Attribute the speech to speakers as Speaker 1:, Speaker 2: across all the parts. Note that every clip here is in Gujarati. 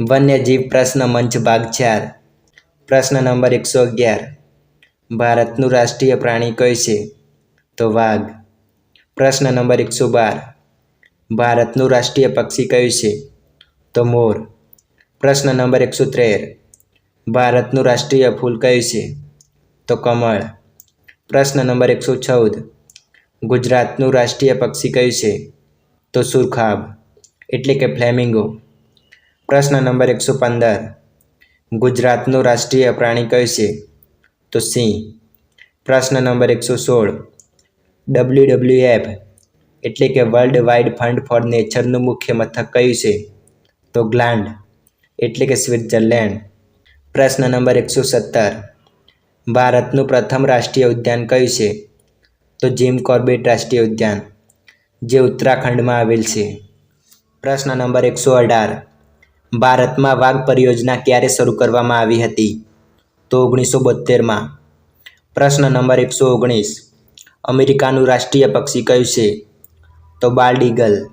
Speaker 1: વન્યજીવ પ્રશ્ન મંચ ભાગ ચાર પ્રશ્ન નંબર એકસો અગિયાર. ભારતનું રાષ્ટ્રીય પ્રાણી કયું છે? તો વાઘ. પ્રશ્ન નંબર એકસો બાર. ભારતનું રાષ્ટ્રીય પક્ષી કયું છે? તો મોર. પ્રશ્ન નંબર એકસો ત્રેર. ભારતનું રાષ્ટ્રીય ફૂલ કયું છે? તો કમળ. પ્રશ્ન નંબર એકસો ચૌદ. ગુજરાતનું રાષ્ટ્રીય પક્ષી કયું છે? તો સુરખાબ. એટલે કે ફ્લેમિંગો. પ્રશ્ન નંબર એકસો પંદર. ગુજરાતનું રાષ્ટ્રીય પ્રાણી કયું છે? તો સિંહ પ્રશ્ન નંબર એકસો સોળ. ડબલ્યુ ડબલ્યુ એફ, એટલે કે વર્લ્ડ વાઇડ ફંડ ફોર નેચરનું મુખ્ય મથક કયું છે? તો ગ્લાન્ડ, એટલે કે સ્વિટ્ઝરલેન્ડ. પ્રશ્ન નંબર એકસો સત્તર. ભારતનું પ્રથમ રાષ્ટ્રીય ઉદ્યાન કયું છે? તો જીમ કોર્બેટ રાષ્ટ્રીય ઉદ્યાન, જે ઉત્તરાખંડમાં આવેલ છે. પ્રશ્ન નંબર એકસો અઢાર. ભારતમાં વાઘ પરિયોજના ક્યારે શરૂ કરવામાં આવી હતી? તો ઓગણીસો બોતેરમાં પ્રશ્ન નંબર એકસો ઓગણીસ. અમેરિકાનું રાષ્ટ્રીય પક્ષી કયું છે? તો બાલ્ડ ઈગલ.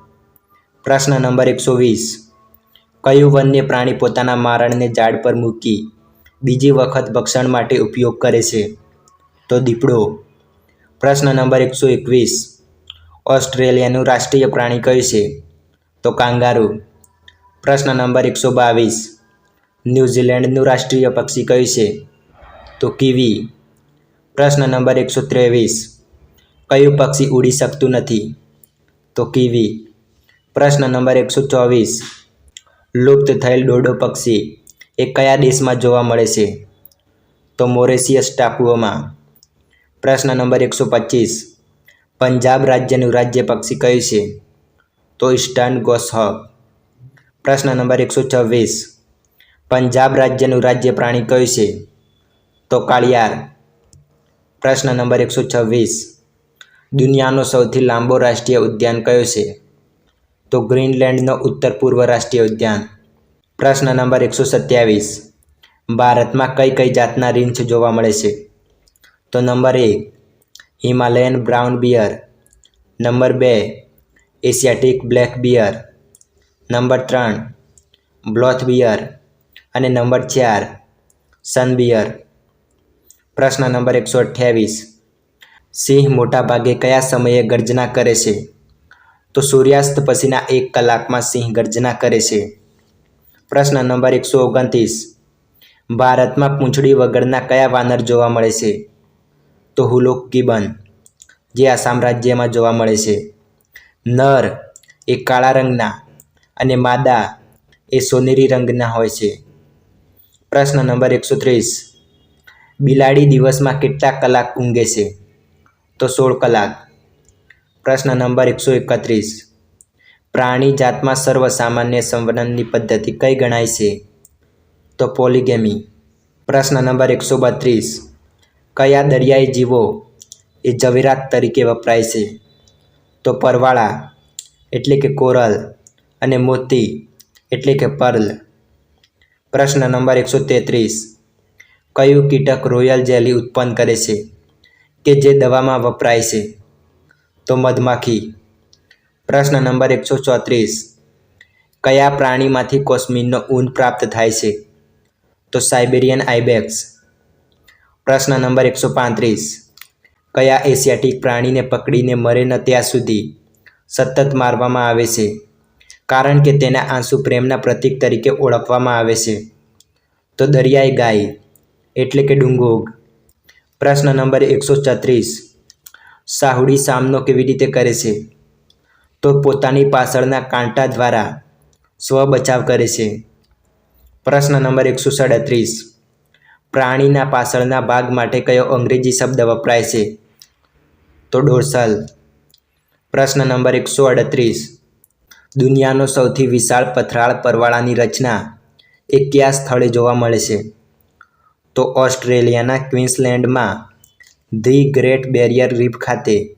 Speaker 1: પ્રશ્ન નંબર એકસો વીસ. કયું વન્ય પ્રાણી પોતાના મારણને ઝાડ પર મૂકી બીજી વખત ભક્ષણ માટે ઉપયોગ કરે છે? તો દીપડો. પ્રશ્ન નંબર એકસો એકવીસ. ઓસ્ટ્રેલિયાનું રાષ્ટ્રીય પ્રાણી કયું છે? તો કાંગારૂ. પ્રશ્ન નંબર એકસો બાવીસ. ન્યૂઝીલેન્ડનું રાષ્ટ્રીય પક્ષી કયું છે? તો કીવી. પ્રશ્ન નંબર એકસો ત્રેવીસ. કયું પક્ષી ઉડી શકતું નથી? તો કીવી. પ્રશ્ન નંબર એકસો ચોવીસ. લુપ્ત થયેલ ડોડો પક્ષી એ કયા દેશમાં જોવા મળે છે? તો મોરેશિયસ ટાપુઓમાં. પ્રશ્ન નંબર એકસો પચીસ. પંજાબ રાજ્યનું રાજ્ય પક્ષી કયું છે? તો ઇસ્ટર્ન ગોસહોક. પ્રશ્ન નંબર એકસો છવ્વીસ. પંજાબ રાજ્યનું રાજ્ય પ્રાણી કયું છે? તો કાળિયાર. પ્રશ્ન નંબર એકસો છવ્વીસ. દુનિયાનો સૌથી લાંબો રાષ્ટ્રીય ઉદ્યાન કયો છે? તો ગ્રીનલેન્ડનો ઉત્તર પૂર્વ રાષ્ટ્રીય ઉદ્યાન. પ્રશ્ન નંબર એકસો સત્યાવીસ. ભારતમાં કઈ કઈ જાતના રીંછ જોવા મળે છે? તો નંબર એક, હિમાલયન બ્રાઉન બિયર. નંબર બે, એશિયાટિક બ્લેક બિયર. નંબર ત્રણ, બ્લોથ બિયર. અને નંબર ચાર સનબિયર પ્રશ્ન નંબર એકસો અઠ્યાવીસ, સિંહ મોટાભાગે કયા સમયે ગર્જના કરે છે? તો સૂર્યાસ્ત પછીના એક કલાકમાં સિંહ ગર્જના કરે છે. પ્રશ્ન નંબર એકસો ઓગણત્રીસ, ભારતમાં પૂંછડી વગરના કયા વાનર જોવા મળે છે? તો હુલોક ગિબન, જે આસામ રાજ્યમાં જોવા મળે છે. નર એ કાળા રંગના અને માદા એ સોનેરી રંગના હોય છે. પ્રશ્ન નંબર એકસો ત્રીસ. બિલાડી દિવસમાં કેટલા કલાક ઊંઘે છે? તો સોળ કલાક. પ્રશ્ન નંબર એકસો એકત્રીસ. પ્રાણી જાતમાં સર્વસામાન્ય સંવનનની પદ્ધતિ કઈ ગણાય છે? તો પોલિગેમી. પ્રશ્ન નંબર એકસો બત્રીસ. કયા દરિયાઈ જીવો એ ઝવેરાત તરીકે વપરાય છે? તો પરવાળા, એટલે કે કોરલ. અને મોતી, એટલે કે પર્લ. પ્રશ્ન નંબર એકસો તેત્રીસ. કયું કીટક રોયલ જેલી ઉત્પન્ન કરે છે? કે જે દવામાં વપરાય છે? તો મધમાખી. પ્રશ્ન નંબર એકસો ચોત્રીસ. કયા પ્રાણીમાંથી કોસ્મિનનો ઊન પ્રાપ્ત થાય છે? તો સાઇબેરિયન આઇબેક્સ. પ્રશ્ન નંબર એકસો પાંત્રીસ. કયા એશિયાટિક પ્રાણીને પકડીને મરે ન ત્યાં સુધી સતત મારવામાં આવે છે? કારણ કે તેના આંસુ પ્રેમના પ્રતીક તરીકે ઓળખવામાં આવે છે. તો દરિયાઈ ગાય, એટલે કે ડુંગોગ. પ્રશ્ન નંબર એકસો છત્રીસ. સાહુડી સામનો કેવી રીતે કરે છે? તો પોતાની પાછળના કાંટા દ્વારા સ્વ બચાવ કરે છે. પ્રશ્ન નંબર એકસો સાડત્રીસ. પ્રાણીના પાછળના ભાગ માટે કયો અંગ્રેજી શબ્દ વપરાય છે? તો ડોર્સલ પ્રશ્ન નંબર એકસો અડત્રીસ દુનિયાનો સૌથી વિશાળ પથરાળ પરવાળાની રચના એ કયા સ્થળે જોવા મળે છે. તો ઓસ્ટ્રેલિયાના ક્વીન્સલેન્ડમાં ધી ગ્રેટ બેરિયર રીફ ખાતે,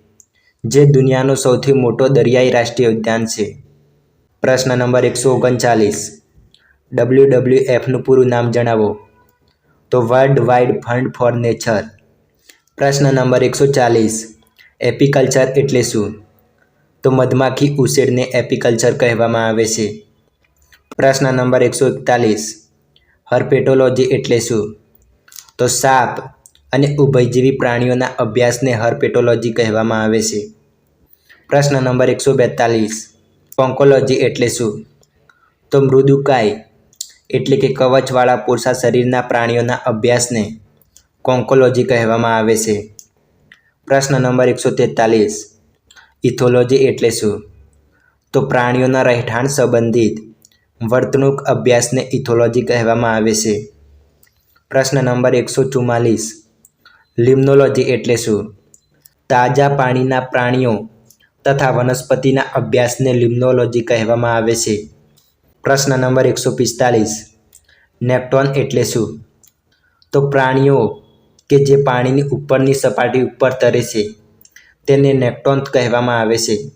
Speaker 1: જે દુનિયાનો સૌથી મોટો દરિયાઈ રાષ્ટ્રીય ઉદ્યાન છે. પ્રશ્ન નંબર એકસો ઓગણચાલીસ. ડબલ્યુ ડબલ્યુ એફનું પૂરું નામ જણાવો. તો world wide fund for nature. પ્રશ્ન નંબર એકસો ચાલીસ. એપીકલ્ચર એટલે શું? તો મધમાખી ઉછેરને એપિકલ્ચર કહેવામાં આવે છે. પ્રશ્ન નંબર એકસો એકતાલીસ. હર્પેટોલોજી એટલે શું? તો સાપ અને ઉભયજીવી પ્રાણીઓના અભ્યાસને હર્પેટોલોજી કહેવામાં આવે છે. પ્રશ્ન નંબર એકસો બેતાલીસ. પોન્કોલોજી એટલે શું? તો મૃદુકાય એટલે કે કવચવાળા પૂરસા શરીરના પ્રાણીઓના અભ્યાસને કોન્કોલોજી કહેવામાં આવે છે. પ્રશ્ન નંબર એકસો તેતાલીસ. ઇથોલોજી એટલે શું? તો પ્રાણીઓના રહેઠાણ સંબંધિત વર્તણૂક અભ્યાસને ઇથોલોજી કહેવામાં આવે છે. પ્રશ્ન નંબર એકસો ચુમ્માલીસ લિમ્નોલોજી એટલે શું? તાજા પાણીના પ્રાણીઓ તથા વનસ્પતિના અભ્યાસને લિમ્નોલોજી કહેવામાં આવે છે. પ્રશ્ન નંબર એકસો પિસ્તાલીસ. નેપ્ટોન એટલે શું? તો પ્રાણીઓ કે જે પાણીની ઉપરની સપાટી ઉપર તરે છે. તેને નેપ્ટોન્થ કહેવામાં આવે છે.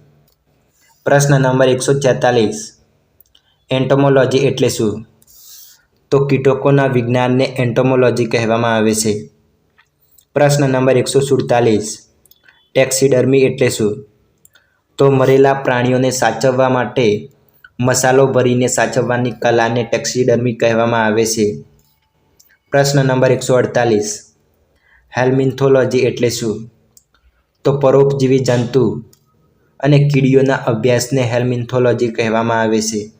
Speaker 1: પ્રશ્ન નંબર એકસો છેતાલીસ. એન્ટોમોલોજી એટલે શું? તો કીટકોના વિજ્ઞાનને એન્ટોમોલોજી કહેવામાં આવે છે. પ્રશ્ન નંબર એકસો સુડતાલીસ. ટેક્સીડર્મી એટલે શું? તો મરેલા પ્રાણીઓને સાચવવા માટે મસાલો ભરીને સાચવવાની કલાને ટેક્સીડર્મી કહેવામાં આવે છે. પ્રશ્ન નંબર એકસો અડતાલીસ. હેલ્મિન્થોલોજી એટલે શું? તો પરોપજીવી જંતુ અને કીડીઓના અભ્યાસને હેલ્મિન્થોલોજી કહેવામાં આવે છે.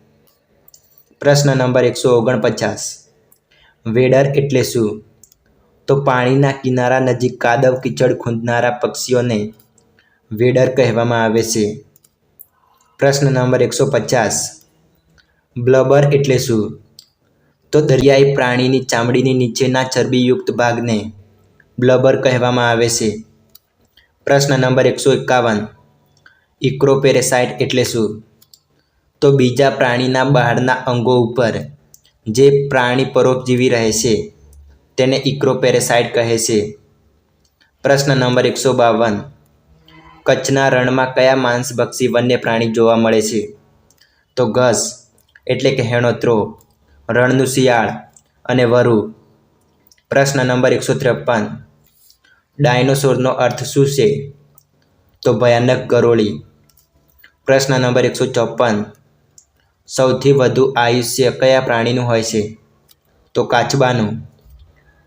Speaker 1: પ્રશ્ન નંબર એકસો ઓગણપચાસ. વેડર એટલે શું? તો પાણીના કિનારા નજીક કાદવ કીચડ ખૂંદનારા પક્ષીઓને વેડર કહેવામાં આવે છે. પ્રશ્ન નંબર એકસો પચાસ. બ્લબર એટલે શું? તો દરિયાઈ પ્રાણીની ચામડીની નીચેના ચરબીયુક્ત ભાગને બ્લબર કહેવામાં આવે છે. પ્રશ્ન નંબર એકસો એકાવન. ઇક્રોપેરેસાઇટ એટલે શું? તો બીજા પ્રાણીના બહારના અંગો ઉપર જે પ્રાણી પરોપજીવી રહે છે, તેને ઇક્રોપેરેસાઇટ કહે છે. પ્રશ્ન નંબર એકસો બાવન. કચ્છના રણમાં કયા માંસભક્ષી વન્ય પ્રાણી જોવા મળે છે? તો ઘસ, એટલે કે હેણોત્રો, રણનું શિયાળ અને વરુ. પ્રશ્ન નંબર એકસો ત્રેપન. ડાયનોસોરનો અર્થ શું છે? તો ભયાનક ગરોળી. પ્રશ્ન નંબર એકસો ચોપન સૌથી વધુ આયુષ્ય કયા પ્રાણીનું હોય છે? તો કાચબાનું,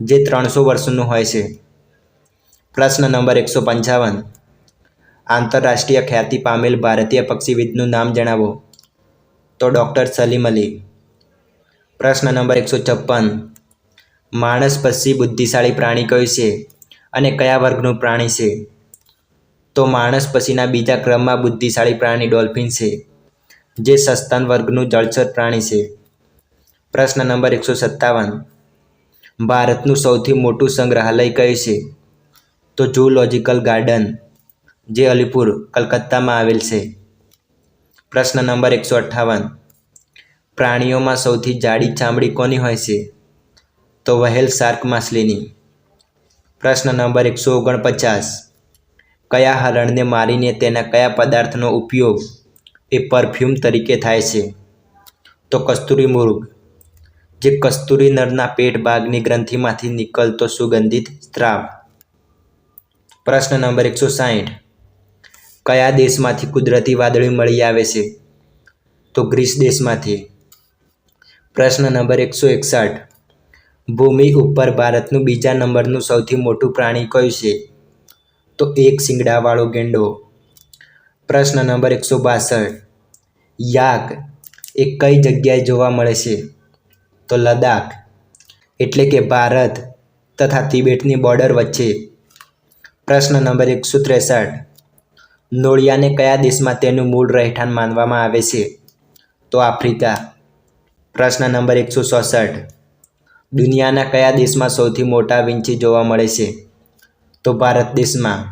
Speaker 1: જે ત્રણસો વર્ષનું હોય છે. પ્રશ્ન નંબર એકસો પંચાવન. આંતરરાષ્ટ્રીય ખ્યાતિ પામેલ ભારતીય પક્ષીવિદનું નામ જણાવો. તો ડૉક્ટર સલીમ અલી. પ્રશ્ન નંબર એકસો છપ્પન. માણસ પછી બુદ્ધિશાળી પ્રાણી કયું છે? અને કયા વર્ગનું પ્રાણી છે? તો માણસ પછીના બીજા ક્રમમાં બુદ્ધિશાળી પ્રાણી ડોલ્ફિન છે, જે સસ્તન વર્ગનું જળચર પ્રાણી છે. પ્રશ્ન નંબર એકસો સત્તાવન. ભારતનું સૌથી મોટું સંગ્રહાલય કયું છે? તો ઝૂલોજિકલ ગાર્ડન, જે અલીપુર, કલકત્તામાં આવેલ છે. પ્રશ્ન નંબર એકસો અઠ્ઠાવન. પ્રાણીઓમાં સૌથી જાડી ચામડી કોની હોય છે? તો વહેલ શાર્ક માછલીની. પ્રશ્ન નંબર એકસો ઓગણપચાસ. કયા હરણને મારીને તેના કયા પદાર્થનો ઉપયોગ એ પરફ્યુમ તરીકે થાય છે? તો કસ્તુરી મૃગ જે કસ્તુરી નરના પેટ ભાગની ગ્રંથિમાંથી નીકળતો સુગંધિત સ્ત્રાવ. પ્રશ્ન નંબર એકસો સાહીઠ કયા દેશમાંથી કુદરતી વાદળી મળી આવે છે? તો ગ્રીસ દેશમાંથી. પ્રશ્ન નંબર એકસો એકસઠ. ભૂમિ ઉપર ભારતનું બીજા નંબરનું સૌથી મોટું પ્રાણી કયું છે? તો એક શિંગડાવાળો ગેંડો. પ્રશ્ન નંબર એકસો બાસઠ. યાક એ કઈ જગ્યાએ જોવા મળે છે? તો લદ્દાખ, એટલે કે ભારત તથા તિબેટની બોર્ડર વચ્ચે. પ્રશ્ન નંબર એકસો ત્રેસઠ. નોળિયાને કયા દેશમાં તેનું મૂળ રહેઠાણ માનવામાં આવે છે? તો આફ્રિકા. પ્રશ્ન નંબર એકસો ચોસઠ. દુનિયાના કયા દેશમાં સૌથી મોટા વિંછી જોવા મળે છે? તો ભારત દેશમાં.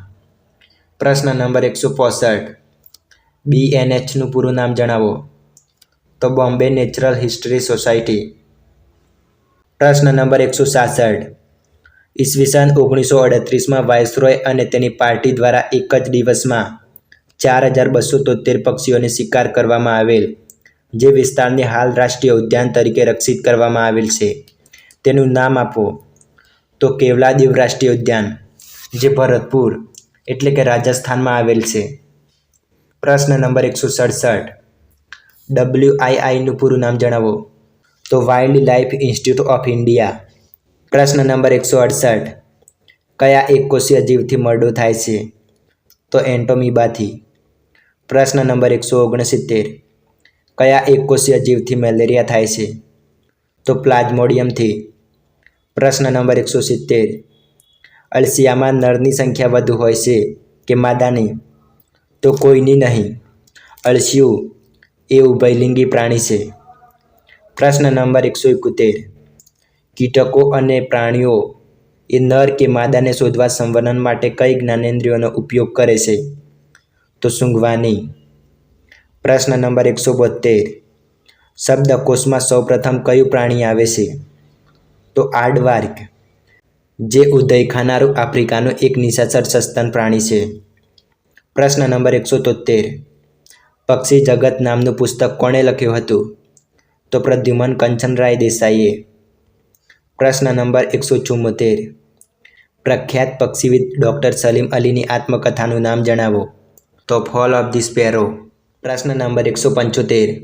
Speaker 1: પ્રશ્ન નંબર એકસો પોસઠ. બીએનએચનું પૂરું નામ જણાવો. તો બોમ્બે નેચરલ હિસ્ટ્રી સોસાયટી. પ્રશ્ન નંબર એકસો સાસઠ. ઈસવીસન ઓગણીસો અડત્રીસમાં વાયસરોય અને તેની પાર્ટી દ્વારા એક જ દિવસમાં ચાર હજાર બસો તોતેર પક્ષીઓને શિકાર કરવામાં આવેલ, જે વિસ્તારને હાલ રાષ્ટ્રીય ઉદ્યાન તરીકે રક્ષિત કરવામાં આવેલ છે. તેનું નામ આપો. તો કેવલાદેવ રાષ્ટ્રીય ઉદ્યાન, જે ભરતપુર, એટલે કે રાજસ્થાનમાં આવેલ છે. પ્રશ્ન નંબર એકસો સડસઠ. ડબલ્યુઆઈઆઈનું પૂરું નામ જણાવો. તો wild life institute of India પ્રશ્ન નંબર એકસો અડસઠ. કયા એકકોષીય જીવથી મરડો થાય છે? તો એન્ટોમીબાથી. પ્રશ્ન નંબર એકસો ઓગણસિત્તેર. કયા એકકોષીય જીવથી મેલેરિયા થાય છે? તો પ્લાઝ્મોડિયમથી. પ્રશ્ન નંબર એકસો સિત્તેર. અળસિયામાં નરની સંખ્યા વધુ હોય છે કે માદાની? તો કોઈની નહીં. અળસિયું એ ઉભયલિંગી પ્રાણી છે. પ્રશ્ન નંબર એકસો એકોતેર. કીટકો અને પ્રાણીઓ એ નર કે માદાને શોધવા સંવર્ણન માટે કઈ જ્ઞાનેન્દ્રિયોનો ઉપયોગ કરે છે? તો સૂંઘવાની. પ્રશ્ન નંબર એકસો બોતેર શબ્દકોશમાં સૌપ્રથમ કયું પ્રાણી આવે છે? તો આડવાર્ક, જે ઉદય ખાનારું આફ્રિકાનું એક નિશાચર સસ્તન પ્રાણી છે. પ્રશ્ન નંબર એકસો તોતેર પક્ષી જગત નામનું પુસ્તક કોણે લખ્યું હતું? તો પ્રદ્યુમન કંચનરાય દેસાઈએ. પ્રશ્ન નંબર એકસો ચુમ્મોતેર પ્રખ્યાત પક્ષીવિદ ડૉક્ટર સલીમ અલીની આત્મકથાનું નામ જણાવો? તો ફોલ ઓફ ધી સ્પેરો. પ્રશ્ન નંબર એકસો પંચોતેર,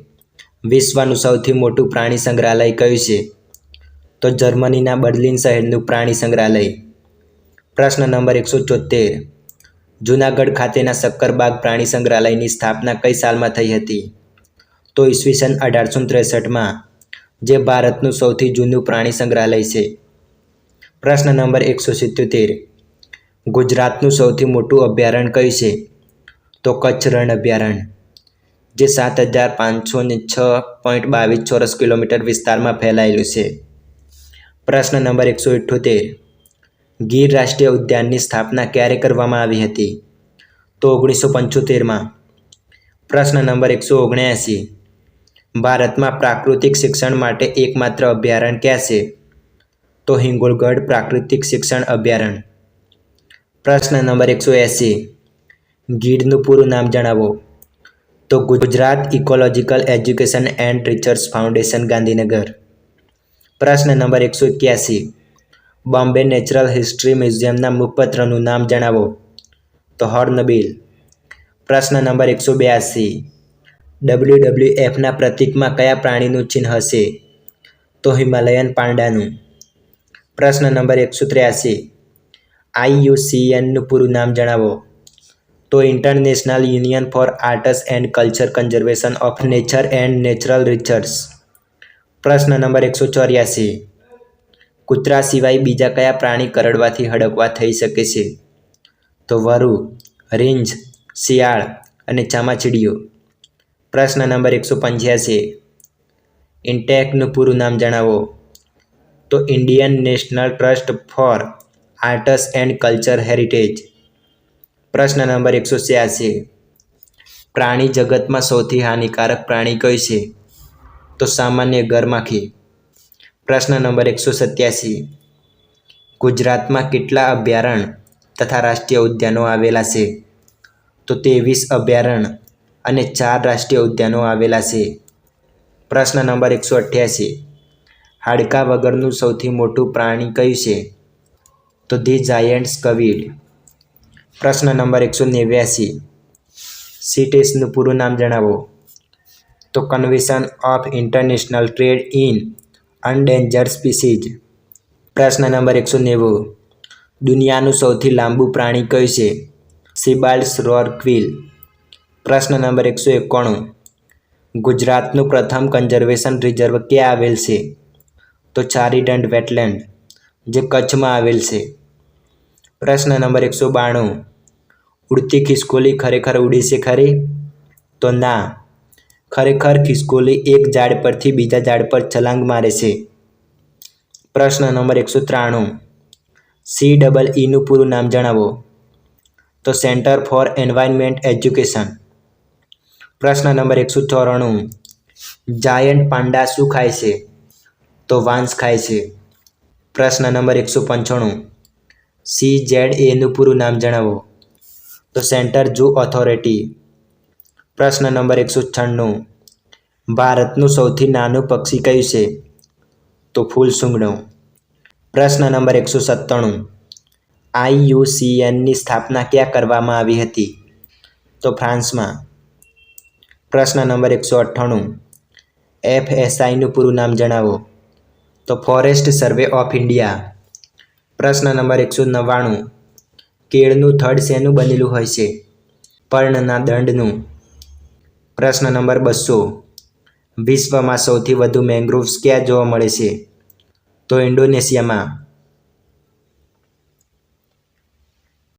Speaker 1: વિશ્વનું સૌથી મોટું પ્રાણી સંગ્રહાલય કયું છે? તો જર્મનીના બર્લિન શહેરનું પ્રાણી સંગ્રહાલય. પ્રશ્ન નંબર એકસો ચોતેર જૂનાગઢ ખાતેના શક્કરબાગ પ્રાણી સંગ્રહાલયની સ્થાપના કઈ સાલમાં થઈ હતી? તો ઈસવીસન અઢારસો ત્રેસઠમાં, જે ભારતનું સૌથી જૂનું પ્રાણી સંગ્રહાલય છે. પ્રશ્ન નંબર એકસો સિત્યોતેર. ગુજરાતનું સૌથી મોટું અભયારણ્ય કયું છે? તો કચ્છ રણ અભયારણ્ય, જે સાત હજાર પાંચસો ને છ પોઈન્ટ બાવીસ ચોરસ કિલોમીટર વિસ્તારમાં ફેલાયેલું છે. પ્રશ્ન નંબર એકસો ઇઠ્ઠોતેર ગીર રાષ્ટ્રીય ઉદ્યાનની સ્થાપના ક્યારે કરવામાં આવી હતી? તો ઓગણીસો પંચોતેરમાં. પ્રશ્ન નંબર એકસો ઓગણ્યાસી. ભારતમાં પ્રાકૃતિક શિક્ષણ માટે એકમાત્ર અભયારણ્ય ક્યાં છે? તો હિંગોળગઢ પ્રાકૃતિક શિક્ષણ અભયારણ્ય. પ્રશ્ન નંબર એકસો એંસી. ગીડનું પૂરું નામ જણાવો. તો Gujarat ecological education and research foundation Gandhinagar. પ્રશ્ન નંબર એકસો એક્યાસી. બોમ્બે નેચરલ હિસ્ટ્રી મ્યુઝિયમના મુખપત્રનું નામ જણાવો. તો હોર્નબિલ. પ્રશ્ન નંબર એકસો બ્યાસી ડબલ્યુ ડબલ્યુ એફના પ્રતીકમાં કયા પ્રાણીનું ચિહ્ન હશે? તો હિમાલયન પાંડાનું. પ્રશ્ન નંબર એકસો ત્ર્યાસી આઈયુસીએનનું પૂરું નામ જણાવો. તો international union for arts and culture conservation of nature and natural research. પ્રશ્ન નંબર એકસો ચોર્યાસી. કૂતરા સિવાય બીજા કયા પ્રાણી કરડવાથી હડકવા થઈ શકે છે? તો વરુ રીંજ શિયાળ અને ચામાચીડીઓ પ્રશ્ન નંબર એકસો પંચ્યાસી. ઇન્ટેકનું પૂરું નામ જણાવો. તો Indian national trust for arts and culture heritage. પ્રશ્ન નંબર એકસો છ્યાસી. પ્રાણી જગતમાં સૌથી હાનિકારક પ્રાણી કયું છે? તો સામાન્ય ગરમાખી પ્રશ્ન નંબર એકસો સત્યાસી. ગુજરાતમાં કેટલા અભયારણ્ય તથા રાષ્ટ્રીય ઉદ્યાનો આવેલા છે? તો ત્રેવીસ અભયારણ્ય અને ચાર રાષ્ટ્રીય ઉદ્યાનો આવેલા છે. પ્રશ્ન નંબર એકસો અઠ્યાસી. હાડકા વગરનું સૌથી મોટું પ્રાણી કયું છે? તો ધી જાયન્ટ સ્કવીડ પ્રશ્ન નંબર એકસો નેવ્યાસી. સીટેસનું પૂરું નામ જણાવો. તો convention of international trade in endangered species પ્રશ્ન નંબર એકસો નેવું. દુનિયાનું સૌથી લાંબુ પ્રાણી કયું છે? સિબાલ્સ રોર ક્વિલ પ્રશ્ન નંબર એકસો એકોણું. ગુજરાતનું પ્રથમ કન્ઝર્વેશન રિઝર્વ ક્યાં આવેલ છે? તો ચારીડંડ વેટલેન્ડ જે કચ્છમાં આવેલ છે. પ્રશ્ન નંબર એકસો બાણું. ઉડતી ખિસકોલી ખરેખર ઉડી છે ખરી? તો ના. ખરેખર ખિસકોલી એક ઝાડ પરથી બીજા ઝાડ પર છલાંગ મારે છે. પ્રશ્ન નંબર એકસો ત્રાણું. સી ડબલ ઈનું પૂરું નામ જણાવો. તો સેન્ટર ફોર એન્વાયરમેન્ટ એજ્યુકેશન. પ્રશ્ન નંબર એકસો ચોરાણું. જાયન્ટ પાંડા શું ખાય છે? તો વાંસ ખાય છે. પ્રશ્ન નંબર એકસો પંચાણું. સી જેડ એનું પૂરું નામ જણાવો. તો સેન્ટર જૂ ઓથોરિટી. પ્રશ્ન નંબર એકસો છન્નું. ભારતનું સૌથી નાનું પક્ષી કયું છે? તો ફૂલ સૂંઘણું પ્રશ્ન નંબર એકસો સત્તાણું. આઈયુસીએનની સ્થાપના ક્યાં કરવામાં આવી હતી? તો ફ્રાન્સમાં. પ્રશ્ન નંબર એકસો અઠ્ઠાણું. એફએસઆઈનું પૂરું નામ જણાવો. તો ફોરેસ્ટ સર્વે ઓફ ઇન્ડિયા. પ્રશ્ન નંબર એકસો નવ્વાણું. કેળનું થડ શેનું બનેલું હોય છે? પર્ણના દંડનું. પ્રશ્ન નંબર બસો. વિશ્વમાં સૌથી વધુ મેંગ્રોવ્સ ક્યાં જોવા મળે છે? તો ઇન્ડોનેશિયામાં.